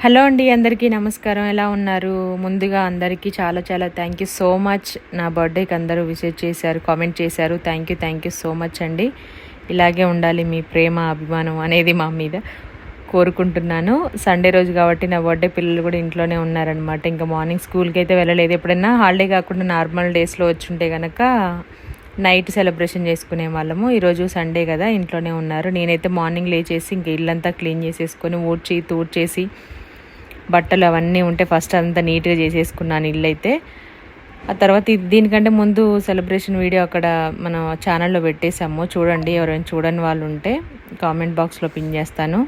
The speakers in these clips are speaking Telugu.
హలో అండి అందరికీ నమస్కారం. ఎలా ఉన్నారు? ముందుగా అందరికీ చాలా చాలా థ్యాంక్ యూ సో మచ్ నా బర్త్డేకి అందరూ విజిట్ చేశారు కామెంట్ చేశారు. Thank you thank you so much అండి. ఇలాగే ఉండాలి మీ ప్రేమ అభిమానం అనేది మా మీద కోరుకుంటున్నాను. సండే రోజు కాబట్టి నా బర్త్డే పిల్లలు కూడా ఇంట్లోనే ఉన్నారనమాట ఇంకా మార్నింగ్ స్కూల్కి అయితే వెళ్ళలేదు. ఎప్పుడైనా హాలిడే కాకుండా నార్మల్ డేస్లో వచ్చుంటే కనుక నైట్ సెలబ్రేషన్ చేసుకునే వాళ్ళము. ఈరోజు సండే కదా ఇంట్లోనే ఉన్నారు. నేనైతే మార్నింగ్ లేచేసి ఇంక ఇల్లంతా క్లీన్ చేసేసుకొని ఊడ్చి తూడ్చేసి బట్టలు అవన్నీ ఉంటే ఫస్ట్ అంతా నీట్గా చేసేసుకున్నాను ఇల్లు అయితే ఆ తర్వాత దీనికంటే ముందు సెలబ్రేషన్ వీడియో అక్కడ మన ఛానల్లో పెట్టేసాము చూడండి ఎవరైనా చూడని వాళ్ళు ఉంటే కామెంట్ బాక్స్లో పిన్ చేస్తాను.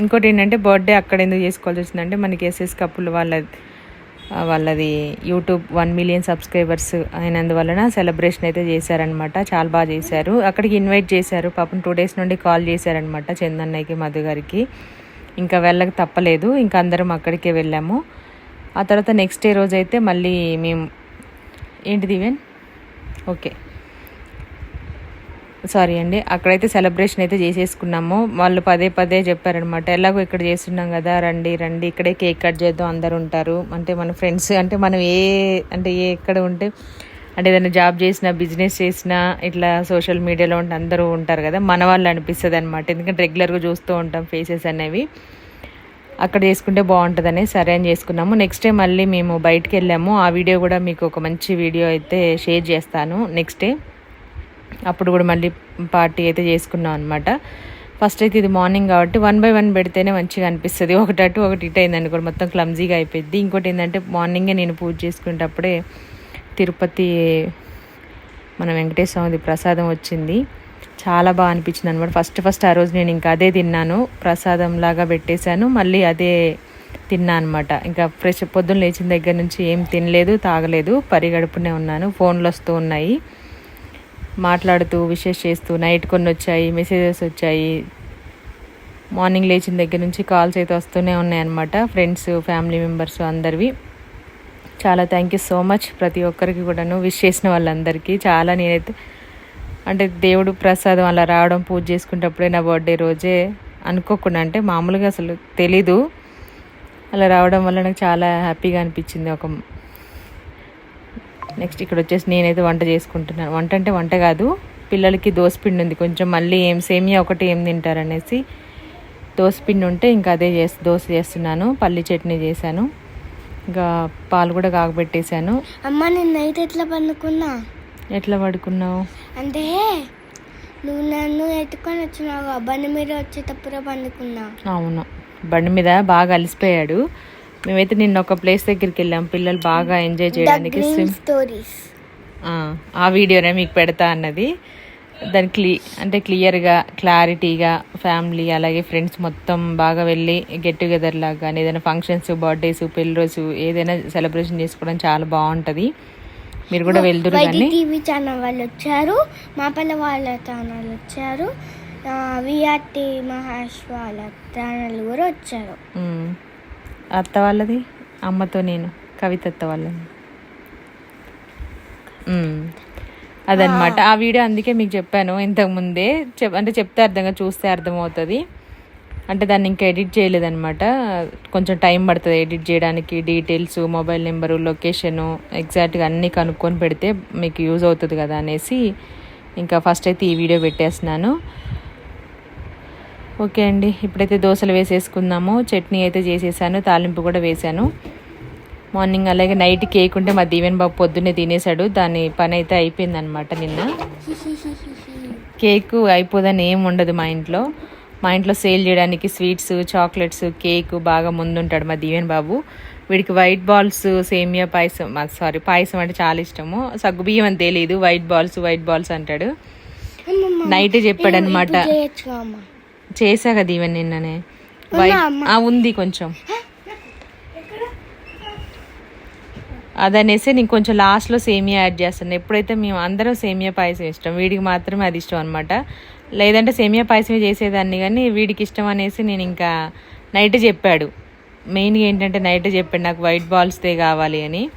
ఇంకోటి ఏంటంటే బర్త్డే అక్కడ ఎందుకు చేసుకోవాల్సి వచ్చిందంటే మనకి ఎస్ఎస్ కప్పులు వాళ్ళ వాళ్ళది యూట్యూబ్ వన్ మిలియన్ సబ్స్క్రైబర్స్ అయినందువలన సెలబ్రేషన్ అయితే చేశారనమాట చాలా బాగా చేశారు. అక్కడికి ఇన్వైట్ చేశారు. పాపం టూ డేస్ నుండి కాల్ చేశారనమాట చందన్నయ్యకి మధు గారికి ఇంకా వెళ్ళక తప్పలేదు. ఇంకా అందరం అక్కడికే వెళ్ళాము. ఆ తర్వాత నెక్స్ట్ డే రోజు అయితే మళ్ళీ మేము ఏంటిది ఈవెన్ ఓకే సారీ అండి. అక్కడైతే సెలబ్రేషన్ అయితే చేసేసుకున్నాము. వాళ్ళు పదే పదే చెప్పారనమాట ఎలాగో ఇక్కడ చేస్తున్నాం కదా రండి రండి. ఇక్కడే కేక్ కట్ చేద్దాం అందరు ఉంటారు. అంటే మన ఫ్రెండ్స్ అంటే మనం ఏ అంటే ఏ ఎక్కడ ఉంటే అంటే ఏదైనా జాబ్ చేసినా బిజినెస్ చేసినా ఇట్లా సోషల్ మీడియాలో ఉంటే అందరూ ఉంటారు కదా మన వాళ్ళు అనిపిస్తుంది అనమాట ఎందుకంటే రెగ్యులర్గా చూస్తూ ఉంటాం ఫేసెస్ అనేవి. అక్కడ చేసుకుంటే బాగుంటుందని సరే అని చేసుకున్నాము. నెక్స్ట్ డే మళ్ళీ మేము బయటకు వెళ్ళాము. ఆ వీడియో కూడా మీకు ఒక మంచి వీడియో అయితే షేర్ చేస్తాను. నెక్స్ట్ డే అప్పుడు కూడా మళ్ళీ పార్టీ అయితే చేసుకున్నాం అనమాట ఫస్ట్ అయితే ఇది మార్నింగ్ కాబట్టి వన్ బై వన్ పెడితేనే మంచిగా అనిపిస్తుంది. ఒకటి అటు ఒకటి ఇటు అయింది మొత్తం క్లమ్జీగా అయిపోయింది ఇంకోటి ఏంటంటే మార్నింగే నేను పూజ చేసుకునేటప్పుడే తిరుపతి మన వెంకటేశ్వర ప్రసాదం వచ్చింది. చాలా బాగా అనిపించింది అనమాట ఫస్ట్ ఫస్ట్ ఆ రోజు నేను ఇంకా అదే తిన్నాను. ప్రసాదం లాగా పెట్టేశాను. మళ్ళీ అదే తిన్నా అనమాట ఇంకా ఫ్రెష్ పొద్దున్న లేచిన దగ్గర నుంచి ఏం తినలేదు తాగలేదు. పరిగడుపునే ఉన్నాను. ఫోన్లు వస్తూ ఉన్నాయి. మాట్లాడుతూ విషెస్ చేస్తూ నైట్ కొన్ని వచ్చాయి మెసేజెస్ వచ్చాయి. మార్నింగ్ లేచిన దగ్గర నుంచి కాల్స్ అయితే వస్తూనే ఉన్నాయన్నమాట ఫ్రెండ్స్ ఫ్యామిలీ మెంబర్స్ అందరివి. చాలా థ్యాంక్ యూ సో మచ్ ప్రతి ఒక్కరికి కూడాను. విష్ చేసిన వాళ్ళందరికీ చాలా నేనైతే అంటే దేవుడు ప్రసాదం అలా రావడం పూజ చేసుకునేటప్పుడే నా బర్త్డే రోజే అనుకోకుండా అంటే మామూలుగా అసలు తెలీదు. అలా రావడం వల్ల నాకు చాలా హ్యాపీగా అనిపించింది ఒక నెక్స్ట్ ఇక్కడ వచ్చేసి నేనైతే వంట చేసుకుంటున్నాను. వంట అంటే వంట కాదు పిల్లలకి దోసపిండి ఉంది. కొంచెం మళ్ళీ ఏం సేమియా ఒకటి ఏం తింటారనేసి దోసపిండి ఉంటే ఇంకా అదే చేసి దోశ చేస్తున్నాను. పల్లి చట్నీ చేశాను. ఇంకా పాలు కూడా కాగబెట్టేశాను. అమ్మ నేను నైట్ ఎట్లా పండుకున్నా? ఎట్లా పడుకున్నావు? అంటే నువ్వు నన్ను ఎత్తుకొని వచ్చినావు. బండి మీద వచ్చేటప్పుడు పండుకున్నా. అవును. బండి మీద బాగా అలసిపోయాడు. మేమైతే నిన్న ఒక ప్లేస్ దగ్గరికి వెళ్ళాం. పిల్లలు బాగా ఎంజాయ్ చేయడానికి స్టోరీస్ ఆ, ఆ వీడియోనే మీకు పెడతా అన్నది. దాని క్లీ అంటే క్లియర్గా క్లారిటీగా ఫ్యామిలీ అలాగే ఫ్రెండ్స్ మొత్తం బాగా వెళ్ళి గెట్ టుగెదర్ లాగా కానీ ఏదైనా ఫంక్షన్స్ బర్త్డేస్ పెళ్ళిరోజు ఏదైనా సెలబ్రేషన్ చేసుకోవడం చాలా బాగుంటుంది మీరు కూడా వెళ్దురు కానీ టీవీ ఛానల్ వాళ్ళు వచ్చారు మా పల్ల వాళ్ళ ఛానల్ వచ్చారు విఆర్టీ మహేష్ వాళ్ళ ఛానల్ కూడా వచ్చారు. అత్త వాళ్ళది అమ్మతో నేను కవిత అత్త వాళ్ళది. అదనమాట. ఆ. వీడియో అందుకే మీకు చెప్పాను ఇంతకు ముందే. చెప్ అంటే చెప్తే అర్థంగా చూస్తే అర్థమవుతుంది. అంటే దాన్ని ఇంకా ఎడిట్ చేయలేదన్నమాట కొంచెం టైం పడుతుంది ఎడిట్ చేయడానికి. డీటెయిల్స్ మొబైల్ నెంబరు లొకేషను ఎగ్జాక్ట్గా అన్నీ కనుక్కొని పెడితే మీకు యూజ్ అవుతుంది కదా అనేసి ఇంకా ఫస్ట్ అయితే ఈ వీడియో పెట్టేస్తున్నాను. ఓకే అండి. ఇప్పుడైతే దోశలు వేసేసుకుందాము. చట్నీ అయితే చేసేసాను. తాలింపు కూడా వేశాను మార్నింగ్ అలాగే నైట్ కేక్ ఉంటే మా దీవెన్ బాబు పొద్దున్నే తినేసాడు దాని పని అయితే అయిపోయిందనమాట నిన్న కేక్ అయిపోదని ఏం ఉండదు మా ఇంట్లో మా ఇంట్లో సేల్ చేయడానికి స్వీట్స్ చాక్లెట్స్ కేక్ బాగా ముందుంటాడు మా దీవెన్ బాబు వీడికి వైట్ బాల్స్ సేమియా పాయసం సారీ పాయసం అంటే చాలా ఇష్టము సగ్గుబియ్యం అని తెలియదు వైట్ బాల్స్ వైట్ బాల్స్ అంటాడు నైట్ చెప్పాడు అనమాట చేయొచ్చుగా కదా నిన్ననే వైట్ ఉంది కొంచెం అదనేసి నేను కొంచెం లాస్ట్లో సేమియా యాడ్ చేస్తాను. ఎప్పుడైతే మేము అందరం సేమియా పాయసం ఇష్టం వీడికి మాత్రమే అది ఇష్టం అనమాట లేదంటే సేమియా పాయసమే చేసేదాన్ని కానీ వీడికి ఇష్టం అనేసి నేను ఇంకా నైట్ చెప్పాడు. మెయిన్గా ఏంటంటే నైట్ చెప్పాడు నాకు వైట్ బాల్స్దే కావాలి అని.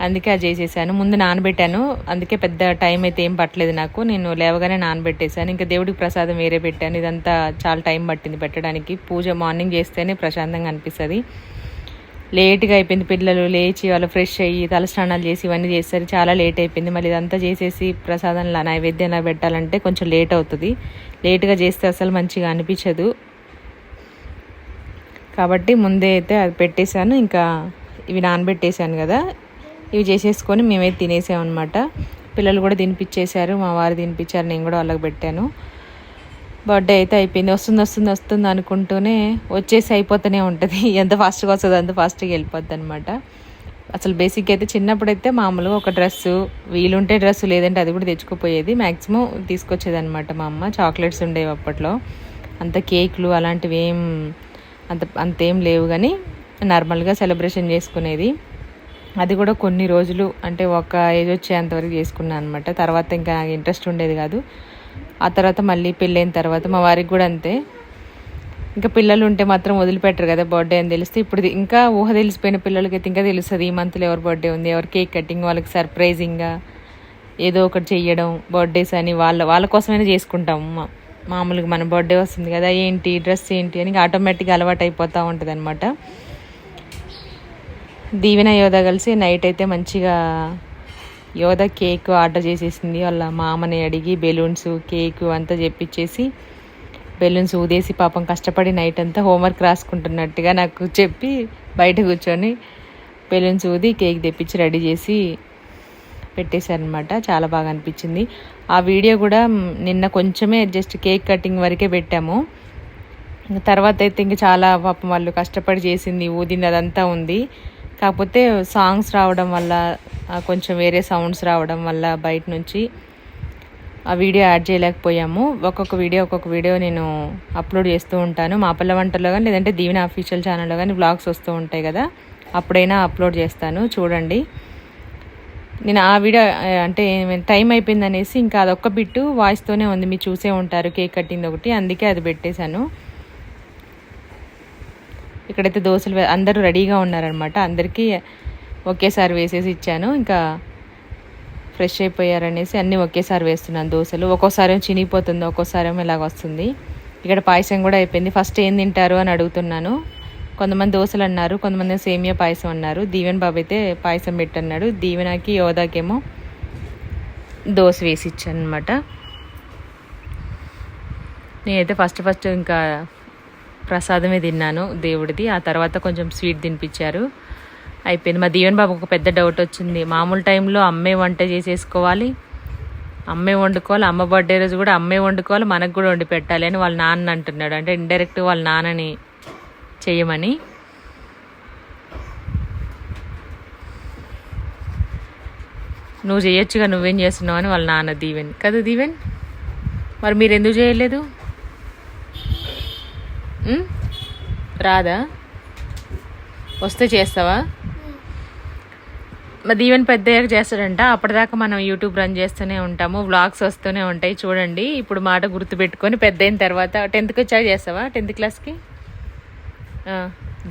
అందుకే అది చేసేసాను. ముందు నానబెట్టాను. అందుకే పెద్ద టైం అయితే ఏం పట్టలేదు నాకు. నేను లేవగానే నానబెట్టేశాను. ఇంకా దేవుడికి ప్రసాదం వేరే పెట్టాను. ఇదంతా చాలా టైం పట్టింది పెట్టడానికి. పూజ మార్నింగ్ చేస్తేనే ప్రశాంతంగా అనిపిస్తుంది. లేట్గా అయిపోయింది పిల్లలు లేచి వాళ్ళు ఫ్రెష్ అయ్యి తలస్నానాలు చేసి ఇవన్నీ చేస్తారు. చాలా లేట్ అయిపోయింది. మళ్ళీ ఇదంతా చేసేసి ప్రసాదంలా నైవేద్యంలా పెట్టాలంటే కొంచెం లేట్ అవుతుంది. లేట్గా చేస్తే అసలు మంచిగా అనిపించదు. కాబట్టి ముందే అయితే అది పెట్టేశాను. ఇంకా ఇవి నానబెట్టేశాను కదా. ఇవి చేసేసుకొని మేమైతే తినేసాం అనమాట పిల్లలు కూడా తినిపించేశారు మా వారు తినిపించారు నేను కూడా వాళ్ళకి పెట్టాను. బర్త్డే అయితే అయిపోయింది. వస్తుంది వస్తుంది వస్తుంది అనుకుంటూనే వచ్చేసి అయిపోతూనే ఉంటుంది. ఎంత ఫాస్ట్గా వస్తుందో అంత ఫాస్ట్గా వెళ్ళిపోద్ది అనమాట అసలు బేసిక్ అయితే చిన్నప్పుడు అయితే మామూలుగా ఒక డ్రెస్సు వీలుంటే డ్రెస్సు లేదంటే అది కూడా తెచ్చుకోపోయేది. మ్యాక్సిమం తీసుకొచ్చేది అనమాట మా అమ్మ. చాక్లెట్స్ ఉండేవి అప్పట్లో. అంత కేక్లు అలాంటివి ఏం అంత అంతేం లేవు కానీ నార్మల్గా సెలబ్రేషన్ చేసుకునేది. అది కూడా కొన్ని రోజులు అంటే ఒక ఏజ్ వచ్చేంతవరకు చేసుకున్నాను అనమాట తర్వాత ఇంకా నాకు ఇంట్రెస్ట్ ఉండేది కాదు. ఆ తర్వాత మళ్ళీ పెళ్ళైన తర్వాత మా వారికి కూడా అంతే. ఇంకా పిల్లలు ఉంటే మాత్రం వదిలిపెట్టరు కదా బర్త్డే అని తెలిస్తే ఇప్పుడు ఇంకా ఊహ తెలిసిపోయిన పిల్లలకి అయితే ఇంకా తెలుస్తుంది ఈ మంత్లో ఎవరు బర్త్డే ఉంది ఎవరి కేక్ కటింగ్ వాళ్ళకి సర్ప్రైజింగ్గా ఏదో ఒకటి చెయ్యడం బర్త్డేస్ అని వాళ్ళ వాళ్ళ కోసమైనా చేసుకుంటాం. మామూలుగా మన బర్త్డే వస్తుంది కదా ఏంటి డ్రెస్ ఏంటి అని ఆటోమేటిక్గా అలవాటు అయిపోతూ ఉంటుంది అనమాట దీవెన యోధ కలిసి నైట్ అయితే మంచిగా యోధ కేక్ ఆర్డర్ చేసేసింది. వాళ్ళ మామని అడిగి బెలూన్స్ కేక్ అంతా చెప్పించేసి బెలూన్స్ ఊదేసి పాపం కష్టపడి నైట్ అంతా హోంవర్క్ రాసుకుంటున్నట్టుగా నాకు చెప్పి బయట కూర్చొని బెలూన్స్ ఊది కేక్ తెప్పించి రెడీ చేసి పెట్టేశారనమాట చాలా బాగా అనిపించింది. ఆ వీడియో కూడా నిన్న కొంచెమే జస్ట్ కేక్ కటింగ్ వరకే పెట్టాము. తర్వాత అయితే ఇంక చాలా పాపం వాళ్ళు కష్టపడి చేసింది ఊదింది అదంతా ఉంది. కాకపోతే సాంగ్స్ రావడం వల్ల కొంచెం వేరే సౌండ్స్ రావడం వల్ల బయట నుంచి ఆ వీడియో యాడ్ చేయలేకపోయాము. ఒక్కొక్క వీడియో ఒక్కొక్క వీడియో నేను అప్లోడ్ చేస్తూ ఉంటాను. మా పిల్ల వంటలో కానీ లేదంటే దీవెన అఫీషియల్ ఛానల్లో కానీ బ్లాగ్స్ వస్తూ ఉంటాయి కదా అప్పుడైనా అప్లోడ్ చేస్తాను. చూడండి. నేను ఆ వీడియో అంటే టైం అయిపోయింది అనేసి ఇంకా అదొక్క బిట్టు వాయిస్తోనే ఉంది. మీరు చూసే ఉంటారు కేక్ కట్టింది ఒకటి అందుకే అది పెట్టేశాను. ఇక్కడైతే దోశలు అందరూ రెడీగా ఉన్నారనమాట అందరికీ ఒకేసారి వేసేసి ఇచ్చాను. ఇంకా ఫ్రెష్ అయిపోయారనేసి అన్నీ ఒకేసారి వేస్తున్నాను దోశలు. ఒక్కోసారి చినిగిపోతుంది ఒక్కోసారి ఏమో ఇలాగ వస్తుంది. ఇక్కడ పాయసం కూడా అయిపోయింది. ఫస్ట్ ఏం తింటారు అని అడుగుతున్నాను. కొంతమంది దోశలు అన్నారు కొంతమంది సేమియా పాయసం అన్నారు. దీవెన్ బాబు అయితే పాయసం పెట్టన్నాడు. దీవెనకి యోధాకేమో దోశ వేసి ఇచ్చాను అనమాట నేనైతే ఫస్ట్ ఫస్ట్ ఇంకా ప్రసాదమే తిన్నాను దేవుడిది. ఆ తర్వాత కొంచెం స్వీట్ తినిపించారు. అయిపోయింది. మా దీవెన్ బాబు ఒక పెద్ద డౌట్ వచ్చింది. మామూలు టైంలో అమ్మే వంట చేసేసుకోవాలి. అమ్మే వండుకోవాలి. అమ్మ బర్త్డే రోజు కూడా అమ్మే వండుకోవాలి. మనకు కూడా వండి పెట్టాలి అని వాళ్ళ నాన్న అంటున్నాడు. అంటే ఇండైరెక్ట్ వాళ్ళ నాన్నని చేయమని. నువ్వు చేయొచ్చుగా నువ్వేం చేస్తున్నావు అని వాళ్ళ నాన్న దీవెన్. కదా దీవెన్? మరి మీరు ఎందుకు చేయలేదు? రాదా? వస్తే చేస్తావా? మా దీవెన్ పెద్దయ్యాక చేస్తాడంట. అప్పటిదాకా మనం యూట్యూబ్ రన్ చేస్తూనే ఉంటాము. వ్లాగ్స్ వస్తూనే ఉంటాయి. చూడండి. ఇప్పుడు మాట గుర్తుపెట్టుకొని పెద్ద అయిన తర్వాత టెన్త్కి వచ్చాక చేస్తావా? టెన్త్ క్లాస్కి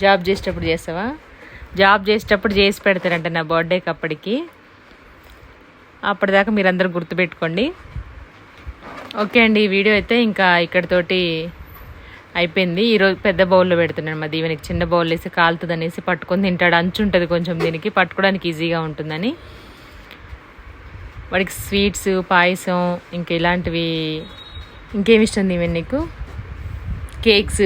జాబ్ చేసేటప్పుడు చేస్తావా? జాబ్ చేసేటప్పుడు చేసి పెడతారంట నా బర్త్డేకి అప్పటికి. అప్పటిదాకా మీరందరూ గుర్తుపెట్టుకోండి. ఓకే అండి. ఈ వీడియో అయితే ఇంకా ఇక్కడితోటి అయిపోయింది. ఈరోజు పెద్ద బౌల్లో పెడుతున్నాను మా దీవెనికి. చిన్న బౌల్ వేసి కాలుతుంది అనేసి పట్టుకొని తింటాడు. అంచు ఉంటుంది కొంచెం దీనికి. పట్టుకోవడానికి ఈజీగా ఉంటుందని. వాడికి స్వీట్స్ పాయసం ఇంక ఇలాంటివి ఇంకేమి ఇష్టం దీవెన్ నీకు? కేక్స్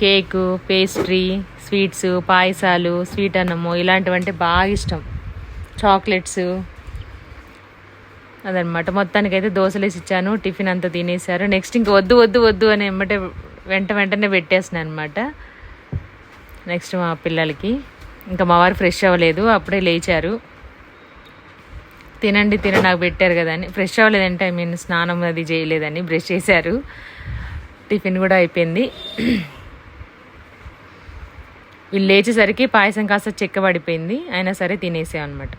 కేకు పేస్ట్రీ స్వీట్స్ పాయసాలు స్వీట్ అన్నము ఇలాంటివంటే బాగా ఇష్టం. చాక్లెట్స్ అదనమాట మొత్తానికి అయితే దోశలు వేసి ఇచ్చాను. టిఫిన్ అంతా తినేశారు నెక్స్ట్ ఇంక వద్దు వద్దు వద్దు అని ఎమ్మటే వెంట వెంటనే పెట్టేస్తున్నాను అనమాట నెక్స్ట్ మా పిల్లలకి. ఇంకా మా వారు ఫ్రెష్ అవ్వలేదు అప్పుడే లేచారు. తినండి తిన నాకు పెట్టారు కదా అని. ఫ్రెష్ అవ్వలేదంటే ఐ మీన్ స్నానం అది చేయలేదని బ్రష్ చేశారు. టిఫిన్ కూడా అయిపోయింది. వీళ్ళు లేచేసరికి పాయసం కాస్త చెక్క పడిపోయింది అయినా సరే తినేసాం అనమాట